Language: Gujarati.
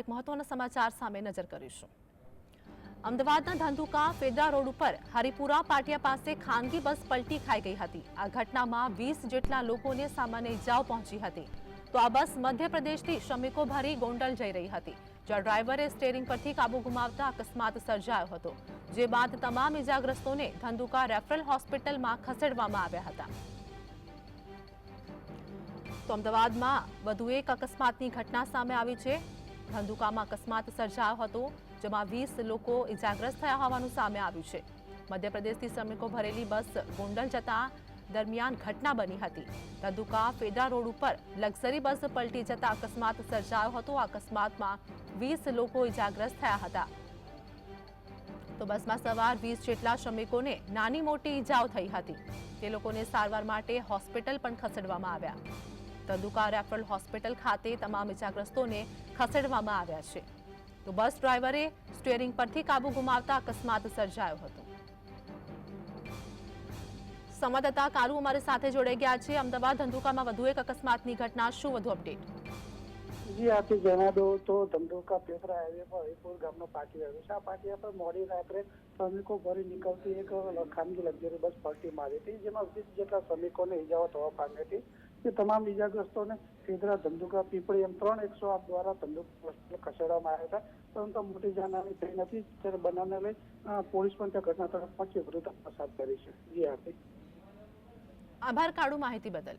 એક મહત્વના સમાચાર સામે નજર કરીશું. અમદાવાદના ધંધુકા ફેદરા રોડ ઉપર હરિપુરા પાટિયા પાસે ખાનગી બસ પલટી ખાઈ ગઈ હતી. આ ઘટનામાં વીસ જેટલા લોકોને સામાન્ય ઇજાઓ પહોંચી હતી. તો આ બસ મધ્યપ્રદેશથી શ્રમિકો ભરી ગોંડલ જઈ રહી હતી. જ્યાં ડ્રાઈવરે સ્ટેરિંગ પરથી કાબુ ગુમાવતા અકસ્માત સર્જાયો હતો, જે બાદ તમામ ઇજાગ્રસ્તોને ધંધુકા રેફરલ હોસ્પિટલમાં ખસેડવામાં આવ્યા હતા. તો અમદાવાદમાં વધુ એક અકસ્માતની ઘટના સામે આવી છે. ધંધુકામાં અકસ્માત સર્જાયો હતો, જેમાં વીસ લોકો ઇજાગ્રસ્ત થયા હોવાનું સામે આવ્યું છે. મધ્યપ્રદેશથી શ્રમિકો ભરેલી બસ ગોંડલ જતા દરમિયાન ઘટના બની હતી. ધંધુકા ફેડા રોડ ઉપર લક્ઝરી બસ પલટી જતા અકસ્માત સર્જાયો હતો. અકસ્માતમાં વીસ લોકો ઇજાગ્રસ્ત થયા હતા. તો બસમાં સવાર વીસ જેટલા શ્રમિકોને નાની મોટી ઇજાઓ થઈ હતી. તે લોકોને સારવાર માટે હોસ્પિટલ પણ ખસેડવામાં આવ્યા. તદુકા રેફરલ હોસ્પિટલ ખાતે તમામ ઇજાગ્રસ્તોને ખસેડવામાં આવ્યા છે. તો બસ ડ્રાઈવરે સ્ટીયરિંગ પરથી કાબુ ગુમાવતા અકસ્માત સર્જાયો હતો. સંવાદદાતા કાલુ અમારી સાથે જોડાઈ ગયા છે. અમદાવાદ ધંધુકામાં વધુ એક અકસ્માતની ઘટના. શું વધુ અપડેટ? જી આપી જણા દો તો ધંધુકા પેપરા હાઈવે પર હરિપુર ગામનો પાટી આવ્યો છે. આ પાટિયા પર મોડી રાત્રે શ્રમિકો ભરી નીકળતી એક ખાનગી લક્ઝરી બસ પલટી મારી હતી, જેમાં વીસ જેટલા શ્રમિકોને ઈજાઓ થવા પામી હતી. તે તમામ ઈજાગ્રસ્તોને ખેદરા ધંધુકા પીપળી એમ ત્રણ એકસો આઠ દ્વારા ધંધુકા ખસેડવામાં આવ્યા હતા. પરંતુ મોટી જાનહાની થઈ નથી. ત્યારે બનાવને લઈ પોલીસ પણ ત્યાં ઘટના તરફ પહોંચી વધુ તપાસ હાથ ધરી છે. જી આપી આભાર, કાળુ માહિતી બદલ.